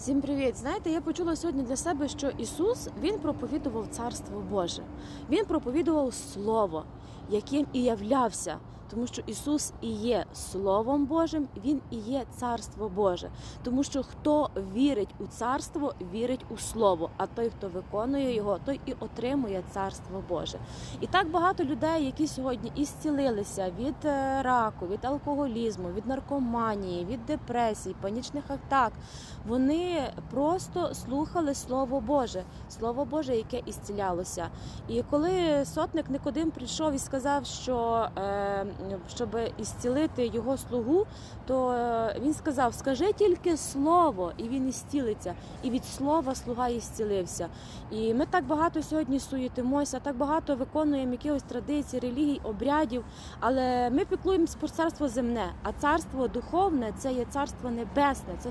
Всім привіт! Знаєте, я почула сьогодні для себе, що Ісус Він проповідував Царство Боже. Він проповідував Слово, яким і являвся. Тому що Ісус і є Словом Божим, Він і є Царство Боже. Тому що хто вірить у царство, вірить у Слово. А той, хто виконує його, той і отримує Царство Боже. І так багато людей, які сьогодні і зцілилися від е, раку, від алкоголізму, від наркоманії, від депресій, панічних атак. Вони просто слухали Слово Боже, Слово Боже, яке ісцілялося. І коли сотник Никодим прийшов і сказав, що е, щоб ісцілити його слугу, то е, він сказав: Скажи тільки слово, і він ісцілиться. І від слова слуга ісцілився. І ми так багато сьогодні суєтимося, так багато виконуємо якихось традицій, релігій, обрядів. Але ми піклуємося про царство земне, а царство духовне це є царство небесне, це